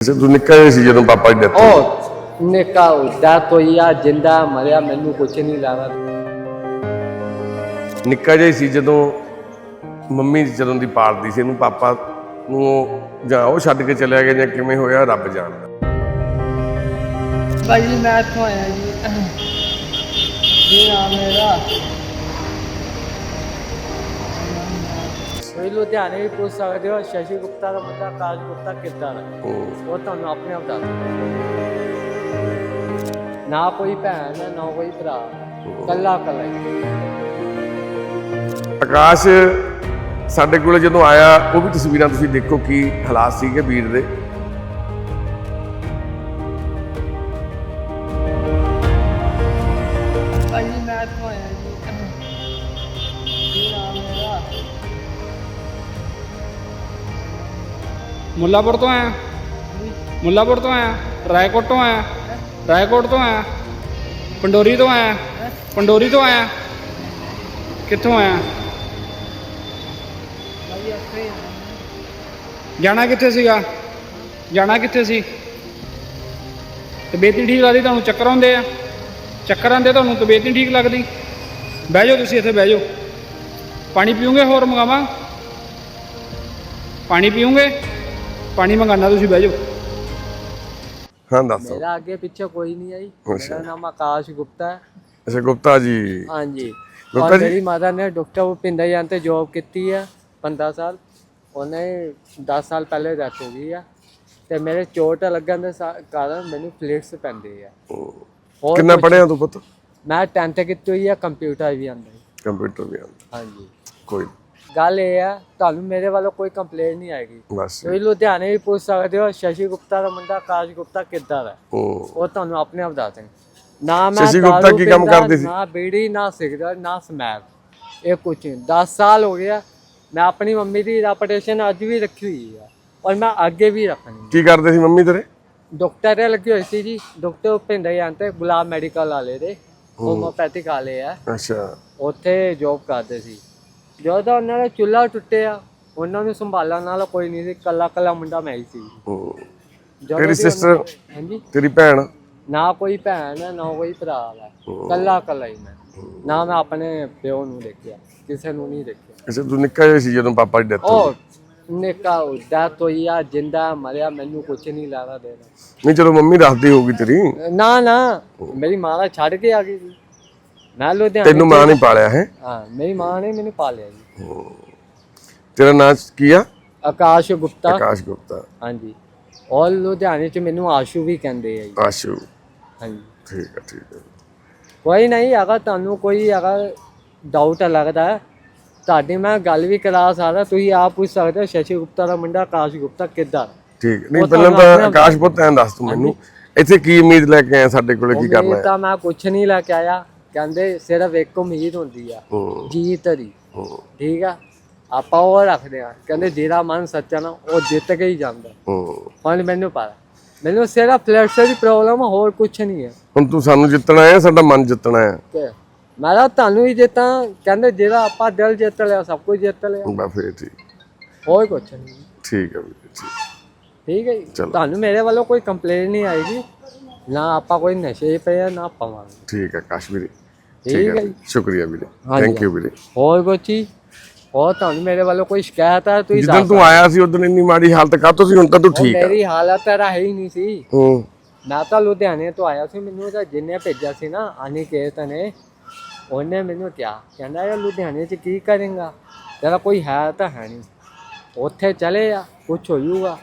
ਅੱਛਾ ਤੂੰ ਨਿੱਕਾ ਜਿਹਾ ਸੀ ਜਦੋਂ ਪਾਪਾ ਦੀ ਡੈਥ ਹੋਈ। ਉਹ ਨਿਕਾ ਹੋਈ ਆ ਜਿੰਦਾ ਮਰਿਆ ਮੈਨੂੰ ਕੁਝ ਨਹੀਂ ਲੱਗਦਾ। ਨਿੱਕਾ ਜਿਹਾ ਹੀ ਸੀ ਜਦੋਂ ਮੰਮੀ ਜਦੋਂ ਦੀ ਪਾਲਦੀ ਸੀ ਇਹਨੂੰ ਪਾਪਾ ਨੂੰ ਉਹ ਜਾਂ ਉਹ ਛੱਡ ਕੇ ਚਲਿਆ ਗਿਆ ਜਾਂ ਕਿਵੇਂ ਹੋਇਆ ਰੱਬ ਜਾਣਦਾ। ਭਾਈ ਜੀ ਮੈਂ ਇੱਥੋਂ ਆਇਆ ਜੀ। ਜੀ ਨਾਮ ਮੇਰਾ। ਕੋਈ ਲੁਧਿਆਣੇ ਵੀ ਪੁੱਛ ਸਕਦੇ ਹੋ ਸ਼ਸ਼ੀ ਗੁਪਤਾ ਦਾ ਮੁੰਡਾ ਕਾਜ ਗੁਪਤਾ ਕਿੱਦਾਂ ਦਾ। ਉਹ ਤੁਹਾਨੂੰ ਆਪਣੇ ਆਪ ਦੱਸ। ਨਾ ਕੋਈ ਭੈਣ ਨਾ ਕੋਈ ਭਰਾ ਕੱਲਾ ਕੱਲਾ ਹੀ ਆਕਾਸ਼ ਸਾਡੇ ਕੋਲੇ ਜਦੋਂ ਆਇਆ ਉਹ ਵੀ ਤਸਵੀਰਾਂ ਤੁਸੀਂ ਦੇਖੋ ਕੀ ਹਾਲਾਤ ਸੀਗੇ ਵੀਰ ਦੇ ਮੁੱਲਾਪੁਰ ਤੋਂ ਆਇਆ। ਮੁੱਲਾਪੁਰ ਤੋਂ ਆਇਆ। ਰਾਏਕੋਟ ਤੋਂ ਆਇਆ। ਰਾਏਕੋਟ ਤੋਂ ਆਇਆ। ਪੰਡੋਰੀ ਤੋਂ ਆਇਆ। ਪੰਡੋਰੀ ਤੋਂ ਆਇਆ। ਕਿੱਥੋਂ ਆਇਆ? ਜਾਣਾ ਕਿੱਥੇ ਸੀਗਾ? ਜਾਣਾ ਕਿੱਥੇ ਸੀ? ਤਬੀਅਤ ਨਹੀਂ ਠੀਕ ਲੱਗਦੀ, ਤੁਹਾਨੂੰ ਚੱਕਰ ਆਉਂਦੇ ਆ। ਚੱਕਰ ਆਉਂਦੇ, ਤੁਹਾਨੂੰ ਤਬੀਅਤ ਨਹੀਂ ਠੀਕ ਲੱਗਦੀ। ਬਹਿ ਜਾਓ ਤੁਸੀਂ ਇੱਥੇ, ਬਹਿ ਜਾਓ। ਪਾਣੀ ਪੀਓਗੇ, ਹੋਰ ਮੰਗਾਵਾਂ? ਪਾਣੀ ਪੀਓਗੇ? ਪਾਣੀ ਮੰਗਾਣਾ ਤੁਸੀਂ ਬਹਿ ਜਾਓ। ਹਾਂ ਦੱਸੋ ਮੇਰਾ ਅੱਗੇ ਪਿੱਛੇ ਕੋਈ ਨਹੀਂ ਆਈ। ਮੇਰਾ ਨਾਮ ਆਕਾਸ਼ ਗੁਪਤਾ ਹੈ। ਅੱਛਾ ਗੁਪਤਾ ਜੀ। ਹਾਂਜੀ। ਗੁਪਤਾ ਜੀ? ਮੇਰੀ ਮਾਤਾ ਨੇ ਡਾਕਟਰ ਭੁਪਿੰਦਰ ਜਨ ਤੇ ਜੌਬ ਕੀਤੀ ਹੈ 15 ਸਾਲ। ਉਹਨੇ 10 ਸਾਲ ਪਹਿਲੇ ਡੈਥ ਹੋ ਗਈ ਆ। ਤੇ ਮੇਰੇ ਚੋਟ ਲੱਗਣ ਦੇ ਕਾਰਨ ਮੈਨੂੰ ਫਲੇਟਸ ਪੈਂਦੇ ਆ। ਹੋਰ ਕਿੰਨਾ ਪੜਿਆ ਤੂੰ ਪੁੱਤ? ਮੈਂ 10th ਕੀਤੀ ਹੋਈ ਆ ਕੰਪਿਊਟਰ ਵੀ ਆਉਂਦਾ ਜੀ। ਕੰਪਿਊਟਰ ਵੀ ਆਉਂਦਾ। ਹਾਂਜੀ। ਕੋਈ ਗੱਲ ਇਹ ਆ ਤੁਹਾਨੂੰ ਮੇਰੇ ਵੱਲੋਂ ਕੋਈ ਕੰਪਲੇਂਟ ਨਹੀਂ ਆਏਗੀ। ਬਸ। ਤੁਸੀਂ ਲੁਧਿਆਣੇ ਵੀ ਪੁੱਛ ਸਕਦੇ ਹੋ ਸ਼ਸ਼ੀ ਗੁਪਤਾ ਦਾ ਮੁੰਡਾ ਆਕਾਸ਼ ਗੁਪਤਾ ਕਿੱਦਾਂ ਦਾ। ਉਹ ਤੁਹਾਨੂੰ ਆਪਣੇ ਆਪ ਦੱਸ ਦੇਣ ਨਾ ਮੈਂ ਸ਼ਸ਼ੀ ਗੁਪਤਾ ਕੀ ਕੰਮ ਕਰਦੇ ਸੀ? ਨਾ ਬੀੜੀ ਨਾ ਸਿਗਰਟ ਨਾ ਸਮੈਕ ਇਹ ਕੁਛ ਨਹੀਂ। 10 ਸਾਲ ਹੋ ਗਿਆ ਮੈਂ ਆਪਣੀ ਮੰਮੀ ਦੀ ਰੈਪੂਟੇਸ਼ਨ ਅੱਜ ਵੀ ਰੱਖੀ ਹੋਈ ਆ ਔਰ ਮੈਂ ਅੱਗੇ ਵੀ ਰੱਖਣੀ ਕੀ ਕਰਦੇ ਸੀ ਮੰਮੀ ਤੇਰੇ? ਡਾਕਟਰ ਲੱਗੇ ਹੋਏ ਸੀ ਜੀ। ਡਾਕਟਰ ਭਿੰਦਰ ਜਾਂਤੇ ਗੁਲਾਬ ਮੈਡੀਕਲ ਵਾਲੇ ਦੇ ਹੋਮੋਪੈਥਿਕ ਵਾਲੇ ਆ। ਅੱਛਾ। ਉੱਥੇ ਜੋਬ ਕਰਦੇ ਸੀ। ਜਦੋਂ ਉਹਨਾਂ ਦਾ ਚੁੱਲ੍ਹਾ ਟੁੱਟਿਆ ਉਹਨਾਂ ਨੂੰ ਸੰਭਾਲਣ ਨਾਲ ਕੋਈ ਨਹੀਂ ਸੀ ਕੱਲਾ ਕੱਲਾ ਮੁੰਡਾ ਮੈਂ ਹੀ ਸੀ। ਹੂੰ। ਜਦੋਂ ਤੇਰੀ ਦੀ ਉਹਨਾਂ- sister? ਹਾਂਜੀ? ਤੇਰੀ ਭੈਣ? ਨਾ ਕੋਈ ਭੈਣ ਹੈ ਨਾ ਕੋਈ ਭਰਾ ਹੈ। ਕੱਲਾ ਕੱਲਾ ਹੀ ਮੈਂ। ਨਾ ਮੈਂ ਆਪਣੇ ਪਿਓ ਨੂੰ ਦੇਖਿਆ ਕਿਸੇ ਨੂੰ ਨਹੀਂ ਦੇਖਿਆ। ਅੱਛਾ ਤੂੰ ਨਿੱਕਾ ਜਿਹਾ ਸੀ ਜਦੋਂ ਪਾਪਾ ਦੀ ਡੈਥ ਹੋਈ ਉਹ ਨਿੱਕਾ ਹੋਈ ਆ ਜਿੰਦਾ ਮਰਿਆ ਮੈਨੂੰ ਕੁਝ ਨਹੀਂ ਲੈਣਾ ਦੇਣਾ। ਨਹੀਂ ਚਲੋ ਮੰਮੀ ਦੱਸਦੀ ਹੋਊਗੀ ਤੇਰੀ। ਨਾ ਨਾ ਮੇਰੀ ਮਾਂ ਦਾ ਛੱਡ ਕੇ ਆ ਗਈ ਸੀ। ਮੈਂ ਲੁਧਿਆਣੇ ਤੈਨੂੰ ਮਾਂ ਨੇ ਪਾਲਿਆ ਹੈ? ਹਾਂ ਮੇਰੀ ਮਾਂ ਨੇ ਮੈਨੂੰ ਪਾਲਿਆ ਜੀ। ਤੇਰਾ ਨਾਂ ਕੀ ਆ? ਆਕਾਸ਼ ਗੁਪਤਾ। ਆਕਾਸ਼ ਗੁਪਤਾ। ਹਾਂਜੀ। ਔਰ ਲੁਧਿਆਣੇ ਚ ਮੈਨੂੰ ਆਸ਼ੂ ਵੀ ਕਹਿੰਦੇ ਆ ਜੀ। ਆਸ਼ੂ। ਹਾਂਜੀ। ਠੀਕ ਹੈ ਠੀਕ ਹੈ ਕੋਈ ਨਹੀਂ ਅਗਰ ਤੁਹਾਨੂੰ ਕੋਈ ਅਗਰ ਡਾਊਟ ਲੱਗਦਾ ਹੈ, ਤੁਹਾਡੀ ਮੈਂ ਗੱਲ ਵੀ ਕਰਾ ਸਕਦਾ ਤੁਸੀਂ ਆਪ ਪੁੱਛ ਸਕਦੇ ਹੋ ਸ਼ਸ਼ੀ ਗੁਪਤਾ ਦਾ ਮੁੰਡਾ ਆਕਾਸ਼ ਗੁਪਤਾ ਕਿੱਦਾਂ? ਠੀਕ। ਨਹੀਂ ਪਹਿਲਾਂ ਤਾਂ ਆਕਾਸ਼ ਪੁੱਤ ਐਂ ਦੱਸ ਤੂੰ ਮੈਨੂੰ। ਇੱਥੇ ਕੀ ਉਮੀਦ ਲੈ ਕੇ ਆਇਆ ਸਾਡੇ ਕੋਲੇ ਕੀ ਕਰਨਾ ਹੈ? ਤਾਂ ਮੈਂ ਕੁਛ ਨਹੀਂ ਲੈ ਕੇ ਆਇਆ। ਕਹਿੰਦੇ ਸਿਰਫ ਇੱਕ ਉਮੀਦ ਹੁੰਦੀ ਆ ਹੂੰ, ਜੀਤ ਦੀ ਹੂੰ, ਠੀਕ ਆ? ਆਪਾਂ ਉਹ ਰੱਖਦੇ ਆ। ਕਹਿੰਦੇ ਜਿਹੜਾ ਮਨ ਸੱਚਾ ਨਾ ਉਹ ਜਿੱਤ ਕੇ ਹੀ ਜਾਂਦਾ। ਹੂੰ। ਹੁਣ ਮੈਨੂੰ ਪਤਾ। ਮੈਨੂੰ ਸਿਰਫ ਫਲੈਸ਼ ਦੀ ਪ੍ਰੋਬਲਮ ਹੋਰ ਕੁਛ ਨਹੀਂ ਹੈ ਹੁਣ ਤੂੰ ਸਾਨੂੰ ਜਿੱਤਣਾ ਹੈ ਸਾਡਾ ਮਨ ਜਿੱਤਣਾ ਹੈ? ਕਿ ਮੈਂ ਤਾਂ ਤੁਹਾਨੂੰ ਹੀ ਜਿੱਤਾਂ ਕਹਿੰਦੇ ਜਿਹੜਾ ਆਪਾਂ ਦਿਲ ਜਿੱਤ ਲਿਆ ਸਭ ਕੁਝ ਜਿੱਤ ਲਿਆ। ਬਸ ਫੇਰ ਠੀਕ। ਹੋਰ ਕੁਛ ਨਹੀਂ ਠੀਕ ਹੈ ਵੀਰੇ ਠੀਕ। ਠੀਕ ਹੈ ਜੀ। ਚਲੋ। ਤੁਹਾਨੂੰ ਮੇਰੇ ਵੱਲੋਂ ਕੋਈ ਕੰਪਲੇਂਟ ਨਹੀਂ ਆਏਗੀ। ਨਾ ਆਪਾਂ ਕੋਈ ਨਸ਼ੇ ਪਏ ਆ ਨਾ ਪਾਵਾਂਗੇ ਠੀਕ ਹੈ ਵੀਰੇ। ਠੀਕ ਹੈ ਜੀ। ਸ਼ੁਕਰੀਆ ਵੀਰੇ। ਥੈਂਕ ਯੂ ਵੀਰੇ। ਹੋਰ ਕੋਈ ਚੀਜ਼? ਹੋਰ ਤੁਹਾਨੂੰ ਮੇਰੇ ਵੱਲੋਂ ਕੋਈ ਸ਼ਿਕਾਇਤ ਹੈ ਤੁਸੀਂ ਜਦੋਂ ਤੂੰ ਆਇਆ ਸੀ ਉਦੋਂ ਇੰਨੀ ਮਾੜੀ ਹਾਲਤ ਕਾਹਤੋਂ ਸੀ ਹੁਣ ਤਾਂ ਤੂੰ ਠੀਕ ਹੈ ਮੇਰੀ ਹਾਲਤ ਤਾਂ ਹੈ ਹੀ ਨਹੀਂ ਸੀ। ਹੂੰ। ਮੈਂ ਤਾਂ ਲੁਧਿਆਣੇ ਤੋਂ ਆਇਆ ਸੀ ਮੈਨੂੰ ਤਾਂ ਜਿੰਨੇ ਭੇਜਿਆ ਸੀ ਨਾ ਅਨਿਕੇਤ ਨੇ ਉਹਨੇ ਮੈਨੂੰ ਕਿਹਾ ਕਹਿੰਦਾ ਯਾਰ ਲੁਧਿਆਣੇ 'ਚ ਕੀ ਕਰੇਗਾ? ਤੇਰਾ ਕੋਈ ਹੈ ਤਾਂ ਹੈ ਨਹੀਂ। ਉੱਥੇ ਚਲੇ ਆ ਕੁਛ ਹੋ ਜਾਊਗਾ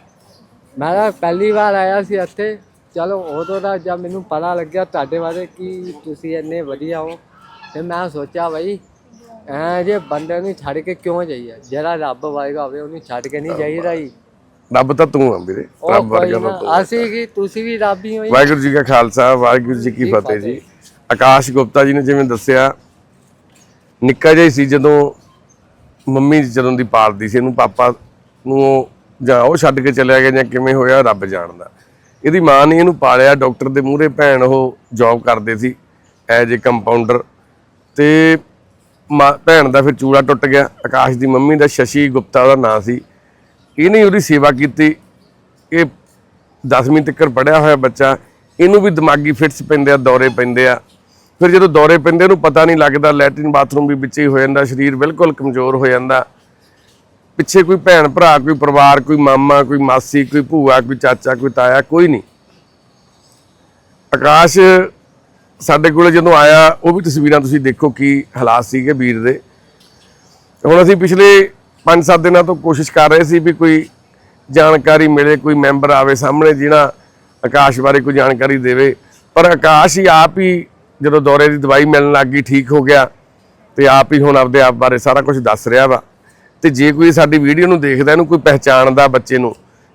ਮੈਂ ਤਾਂ ਪਹਿਲੀ ਵਾਰ ਆਇਆ ਸੀ ਇੱਥੇ। ਚਲੋ ਉਦੋਂ ਦਾ ਜਦ ਮੈਨੂੰ ਪਤਾ ਲੱਗਿਆ ਤੁਹਾਡੇ ਬਾਰੇ ਕਿ ਤੁਸੀਂ ਇੰਨੇ ਵਧੀਆ ਹੋ ਤੇ ਮੈਂ ਸੋਚਿਆ ਬਈ ਐ ਜੇ ਬੰਦੇ ਨੂੰ ਛੱਡ ਕੇ ਕਿਉਂ ਜਾਈਏ? ਜਿਹੜਾ ਰੱਬ ਵਾਏਗਾ ਹੋਵੇ ਉਹਨੂੰ ਛੱਡ ਕੇ ਨਹੀਂ ਜਾਈਦਾ ਜੀ। ਰੱਬ ਤਾਂ ਤੂੰ ਆ ਵੀਰੇ ਰੱਬ ਵਰਗਾ ਤਾਂ ਤੂੰ। ਅਸੀਂ ਕੀ ਤੁਸੀਂ ਵੀ ਰੱਬ ਹੀ ਹੋ ਜੀ। ਵਾਹਿਗੁਰੂ ਜੀ ਕਾ ਖਾਲਸਾ ਵਾਹਿਗੁਰੂ ਜੀ ਕੀ ਫਤਿਹ ਜੀ। ਆਕਾਸ਼ ਗੁਪਤਾ ਜੀ ਨੇ ਜਿਵੇਂ ਦੱਸਿਆ ਨਿੱਕਾ ਜਿਹਾ ਸੀ ਜਦੋਂ ਮੰਮੀ ਜਦੋਂ ਦੀ ਪਾਲਦੀ ਸੀ ਇਹਨੂੰ ਪਾਪਾ ਨੂੰ ਜਾਂ ਉਹ ਛੱਡ ਕੇ ਚਲਿਆ ਗਿਆ ਜਾਂ ਕਿਵੇਂ ਹੋਇਆ ਰੱਬ ਜਾਣਦਾ। ਇਹਦੀ ਮਾਂ ਨੇ ਇਹਨੂੰ ਪਾਲਿਆ ਡਾਕਟਰ ਦੇ ਮੂਹਰੇ ਭੈਣ ਉਹ ਜੌਬ ਕਰਦੇ ਸੀ ਐਜ ਏ ਕੰਪਾਊਂਡਰ ਤੇ ਮਾਂ- ਭੈਣ ਦਾ ਫਿਰ ਚੂੜਾ ਟੁੱਟ ਗਿਆ। ਆਕਾਸ਼ ਦੀ ਮੰਮੀ ਦਾ ਸ਼ਸ਼ੀ ਗੁਪਤਾ ਉਹਦਾ ਨਾਂ ਸੀ। ਇਹਨੇ ਉਹਦੀ ਸੇਵਾ ਕੀਤੀ। ਇਹ 10ਵੀਂ ਤੱਕ ਪੜਿਆ ਹੋਇਆ ਬੱਚਾ। ਇਹਨੂੰ ਵੀ ਦਿਮਾਗੀ ਫਿਟਸ ਪੈਂਦੇ ਆ, ਦੌਰੇ ਪੈਂਦੇ ਆ। ਫਿਰ ਜਦੋਂ ਦੌਰੇ ਪੈਂਦੇ ਇਹਨੂੰ ਪਤਾ ਨਹੀਂ ਲੱਗਦਾ। ਲੈਟਰਿਨ ਬਾਥਰੂਮ ਵੀ ਵਿੱਚ ਹੀ ਹੋ ਜਾਂਦਾ। ਸਰੀਰ ਬਿਲਕੁਲ ਕਮਜ਼ੋਰ ਹੋ ਜਾਂਦਾ। ਪਿੱਛੇ ਕੋਈ ਭੈਣ ਭਰਾ, ਕੋਈ ਪਰਿਵਾਰ, ਕੋਈ ਮਾਮਾ, ਕੋਈ ਮਾਸੀ, ਕੋਈ ਭੂਆ, ਕੋਈ ਚਾਚਾ, ਕੋਈ ਤਾਇਆ, ਕੋਈ ਨਹੀਂ। ਆਕਾਸ਼ ਸਾਡੇ ਕੋਲੇ ਜਦੋਂ ਆਇਆ, ਉਹ ਵੀ ਤਸਵੀਰਾਂ ਤੁਸੀਂ ਦੇਖੋ ਕੀ ਹਾਲਾਤ ਸੀਗੇ ਵੀਰ ਦੇ। ਹੁਣ ਅਸੀਂ ਪਿਛਲੇ 5-7 ਦਿਨਾਂ ਤੋਂ ਕੋਸ਼ਿਸ਼ ਕਰ ਰਹੇ ਸੀ ਵੀ ਕੋਈ ਜਾਣਕਾਰੀ ਮਿਲੇ, ਕੋਈ ਮੈਂਬਰ ਆਵੇ ਸਾਹਮਣੇ ਜਿਹੜਾ ਆਕਾਸ਼ ਬਾਰੇ ਕੋਈ ਜਾਣਕਾਰੀ ਦੇਵੇ। ਪਰ ਆਕਾਸ਼ ਹੀ ਆਪ ਹੀ ਜਦੋਂ ਦੌਰੇ ਦੀ ਦਵਾਈ ਮਿਲਣ ਲੱਗ ਗਈ, ਠੀਕ ਹੋ ਗਿਆ ਤੇ ਆਪ ਹੀ ਹੁਣ ਆਪਦੇ ਆਪ ਬਾਰੇ ਸਾਰਾ ਕੁਝ ਦੱਸ ਰਿਹਾ ਵਾ। ਤੇ ਜੇ ਕੋਈ ਸਾਡੀ ਵੀਡੀਓ ਨੂੰ ਦੇਖਦਾ, ਇਹਨੂੰ ਕੋਈ ਪਹਿਚਾਣਦਾ ਬੱਚੇ ਨੂੰ,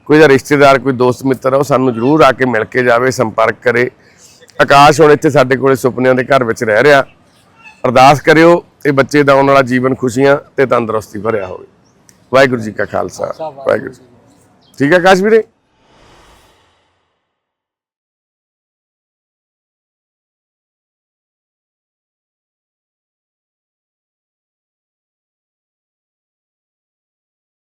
ਕੋਈ ਦਾ ਰਿਸ਼ਤੇਦਾਰ, ਕੋਈ ਦੋਸਤ ਮਿੱਤਰ ਉਹ ਸਾਨੂੰ ਜ਼ਰੂਰ ਆ ਕੇ ਮਿਲ ਕੇ ਜਾਵੇ, ਸੰਪਰਕ ਕਰੇ। ਆਕਾਸ਼ ਹੁਣ ਇੱਥੇ ਸਾਡੇ ਕੋਲੇ ਸੁਪਨਿਆਂ ਦੇ ਘਰ ਵਿੱਚ ਰਹਿ ਰਿਹਾ। ਅਰਦਾਸ ਕਰਿਓ ਇਹ ਬੱਚੇ ਦਾ ਆਉਣ ਵਾਲਾ ਜੀਵਨ ਖੁਸ਼ੀਆਂ ਤੇ ਤੰਦਰੁਸਤੀ ਭਰਿਆ ਹੋਵੇ। ਵਾਹਿਗੁਰੂ ਜੀ ਕਾ ਖਾਲਸਾ ਵਾਹਿਗੁਰੂ। ਠੀਕ ਹੈ ਆਕਾਸ਼ ਵੀਰੇ?